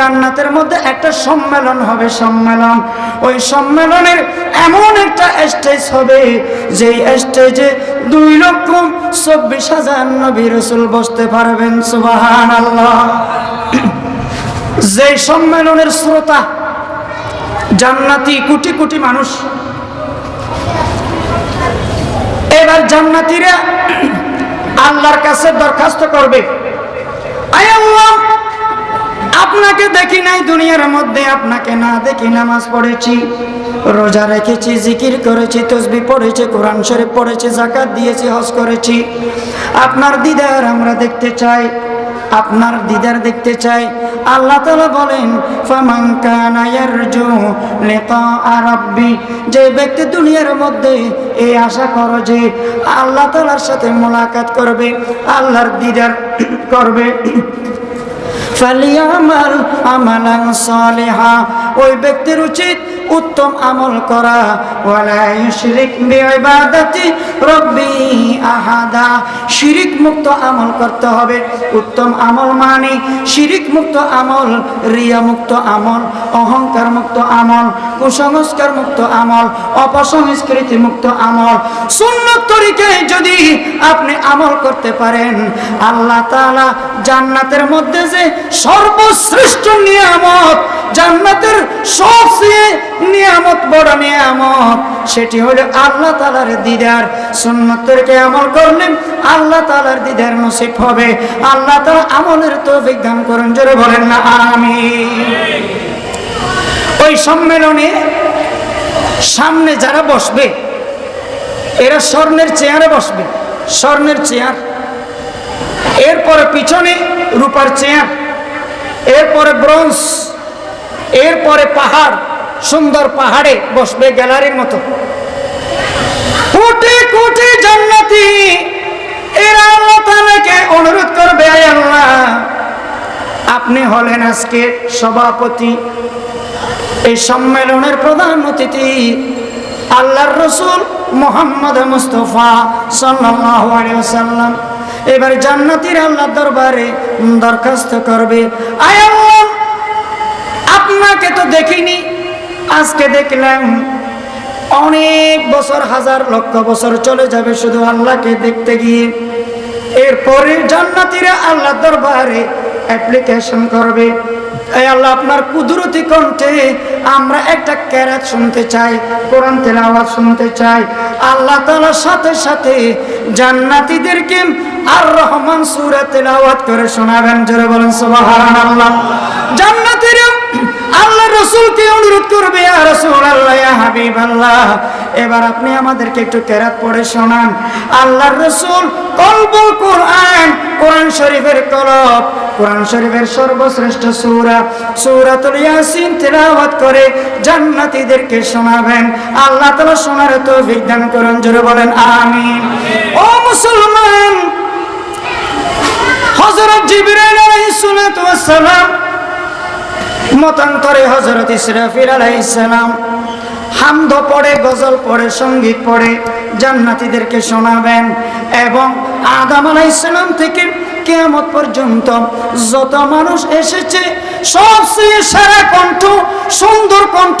জান্নাতের মধ্যে একটা সম্মেলন হবে, সম্মেলন। ওই সম্মেলনের এমন একটা স্টেজ হবে, যেই স্টেজে দুই লক্ষ চব্বিশ হাজার নবী রসুল বসতে পারবেন সুবাহান আল্লাহ যে সম্মেলনের শ্রোতা জান্নাতি কোটি কোটি মানুষ, এবার জান্নাতিরা আল্লাহর কাছে দরখাস্ত করবে। আয় আল্লাহ! আপনাকে দেখি নাই দুনিয়ার মধ্যে, আপনাকে না দেখি নামাজ পড়েছি। রোজা রেখেছি, জিকির করেছি, তসবি পড়েছি, কোরআন শরীফ পড়েছি জাকাত দিয়েছি, হজ করেছি। আপনার দিদার আমরা দেখতে চাই, আপনার দিদার দেখতে চাই। আল্লাহ তালা বলেন, ফামান যে ব্যক্তি দুনিয়ার মধ্যে এই আশা করো যে আল্লাহ তালার সাথে মোলাকাত করবে, আল্লাহর দিদার করবে ফালিয়ামাল আমালান সালিহা। ওই ব্যক্তির উচিত উত্তম আমল করা। আহাদা। শিরিক মুক্ত আমল করতে হবে। উত্তম আমল মানে শিরিক মুক্ত আমল, রিয়া মুক্ত আমল, অহংকার মুক্ত আমল, কুসংস্কার মুক্ত আমল, অপসংস্কৃতি মুক্ত আমল। সুন্নত তরিকায় যদি আপনি আমল করতে পারেন, আল্লাহ তাআলা জান্নাতের মধ্যে যে সর্বশ্রেষ্ঠ নিয়ামত, জান্নাতের সবচেয়ে নিয়ামত, বড় নিয়ামত। সেটি হলো আল্লাহ তালার দিদার। সুন্নতকে আমল করলেন আল্লাহ তালার দিদার নসিব হবে। আল্লাহ তালা আমলের তো বিজ্ঞান করুন, জোরে বলেন না আমি ওই সম্মেলনে সামনে যারা বসবে, এরা স্বর্ণের চেয়ারে বসবে। স্বর্ণের চেয়ার। এরপরে পিছনে রূপার চেয়ার। এরপরে ব্রোঞ্জ। এরপরে পাহাড়। সুন্দর পাহাড়ে বসবে গ্যালারির মতো। কোটি কোটি জান্নাতি, এরা আল্লাহ অনুরোধ করবে আপনি হলেন আজকে সভাপতি। এই সম্মেলনের প্রধান অতিথি আল্লাহর রসুল মোহাম্মদ মুস্তফা ওয়াসাল্লাম। এবার জান্নাতীর আল্লাহর দরবারে দরখাস্ত করবে আপনাকে তো দেখিনি আজকে দেখলাম অনেক বছর, হাজার লক্ষ বছর চলে যাবে শুধু আল্লাহকে দেখতে গিয়ে। এরপরে জান্নাতীরা আল্লাহ দরবারে অ্যাপ্লিকেশন করবে। এই আল্লাহ, আপনার কুদরতি কণ্ঠে আমরা একটা ক্যারাত শুনতে চাই, কোরআন তেলাওয়াত শুনতে চাই। আল্লাহ তাআলার সাথে সাথে জান্নাতীদেরকে আর রহমান সূরা তেলাওয়াত করে শোনাবেন। জোরে বলেন সুবহানাল্লাহ। জান্নাতীরা আল্লাহ রসুলকে অনুরোধ করবে এবার আপনি আমাদেরকে একটু কেরাত পড়ে শোনান। আল্লাহর কলবুল কোরআন কোরআন শরীফের কলব কোরআন শরীফের সর্বশ্রেষ্ঠ ইয়াসিন তেলাওয়াত করে জান্নাতীদেরকে শোনাবেন। আল্লাহ তাআলা শোনার তৌফিক দান করুন, জোরে বলেন, আমিন। ও মুসলমান, হযরত জিবরাইল আলাইহিস সালাম মতান্তরে হজরত ইসরাফির আলাইসালাম হামদ পড়ে, গজল পড়ে, সংগীত পড়ে, জান্নাতিদেরকে শোনাবেন এবং আদাম আলাইসালাম থেকে কেয়ামত পর্যন্ত যত মানুষ এসেছে সবচেয়ে সারা কণ্ঠ, সুন্দর কণ্ঠ।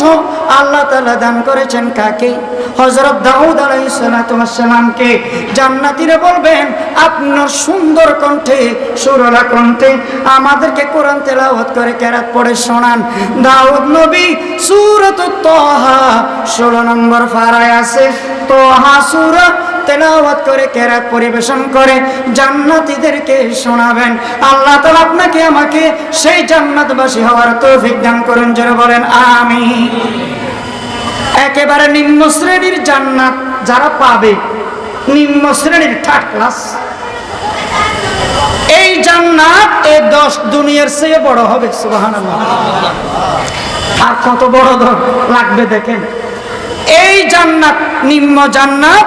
আল্লাহ তালা দান করেছেন কাকে? হজরত দাউদ আলাইসালামকে জান্নাতিরা বলবেন, আপনার সুন্দর কণ্ঠে, সুরলা কণ্ঠে আমাদেরকে কোরআন তেলাওয়াত করে কেরাত পড়ে শোনান। দাউদ নবী সুরত তহা ষোলো নম্বর ফারায় আছে। তহা সুরত তেলাওয়াত করে, কেরাত পরিবেশন করে, জান্নাতীদেরকে শোনাবেন। আল্লাহ তাআলা আপনাকে, আমাকে সেই জান্নাতবাসী হওয়ার তৌফিক দান করুন যারা বলেন আমি একেবারে নিম্ন শ্রেণির জান্নাত যারা পাবে, নিম্ন শ্রেণির থার্ড ক্লাস এই জান্নাত এই দশ দুনিয়ার চেয়ে বড় হবে, সুবহানাল্লাহ। আর কত বড় লাগবে দেখেন। এই জান্নাত, নিম্ন জান্নাত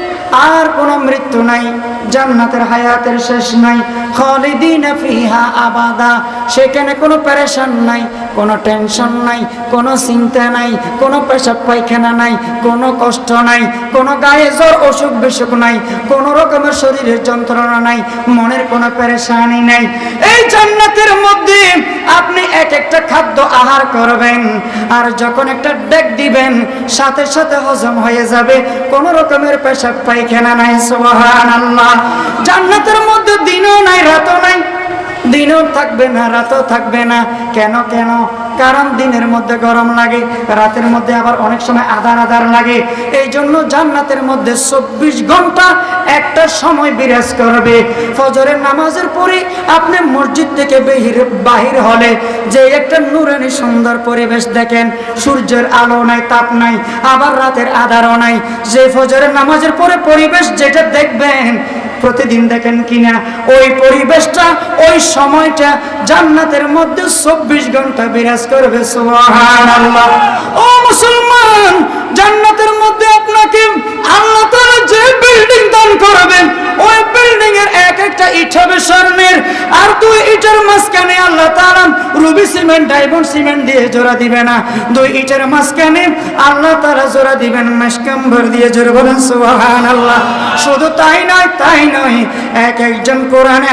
আর কোনো মৃত্যু নাই, জান্নাতের হায়াতের শেষ নাই, খালিদিন ফিহা আবাদা। সেখানে কোনো প্যারেশান নাই, কোনো টেনশন নাই, কোনো চিন্তা নাই, কোনো পেশাব পায়খানা নাই, কোনো কষ্ট নাই, কোনো গায়ে জ্বর, অসুখ বিসুখ নাই, কোনো রকমের শরীরের যন্ত্রণা নাই, মনের কোনো পেরেশানি নাই। এই জান্নাতের মধ্যে আপনি এক একটা খাদ্য আহার করবেন, আর যখন একটা ডেক দিবেন, সাথে সাথে হজম হয়ে যাবে। কোন রকমের পেশাব পায়খানা নাই, সুবহানাল্লাহ। জান্নাতের মধ্যে দিনও থাকবে না, রাতও থাকবে না। কেন কেন? কারণ দিনের মধ্যে গরম লাগে, রাতের মধ্যে আবার অনেক সময় আধার আধার লাগে। এই জন্য জান্নাতের মধ্যে চব্বিশ ঘণ্টা একটা সময় বিরাজ করবে। ফজরের নামাজের পরে আপনি মসজিদ থেকে বেহির, বাহির হলে যে একটা নুরানি সুন্দর পরিবেশ দেখেন, সূর্যের আলো নাই, তাপ নাই, আবার রাতের আধারও নাই। যে ফজরের নামাজের পরে পরিবেশ যেটা দেখবেন প্রতিদিন দেখেন কিনা, ওই পরিবেশটা, ওই সময়টা জান্নাতের মধ্যে চব্বিশ ঘণ্টা বিরাজ করবে, সুবহানাল্লাহ। ও মুসলমান, জান্নাতের মধ্যে আপনাকে আল্লাহ যে বিল্ডিং দান করবেন, ওই বিল্ডিং এর এক একটা ইট হবে স্বর্ণের আর দুই ইটের মাঝখানে আল্লাহ তাআলা সিমেন্ট ডায়মন্ড সিমেন্ট দিয়ে জোড়া দিবে না। দুই ইটের মাঝখানে আল্লাহ তারা জোড়া দিবেন মেশকাম্বর দিয়ে জোর বলেন, সুবহানাল্লাহ। শুধু তাই নয় তাই নয়, এক একজন কোরআনে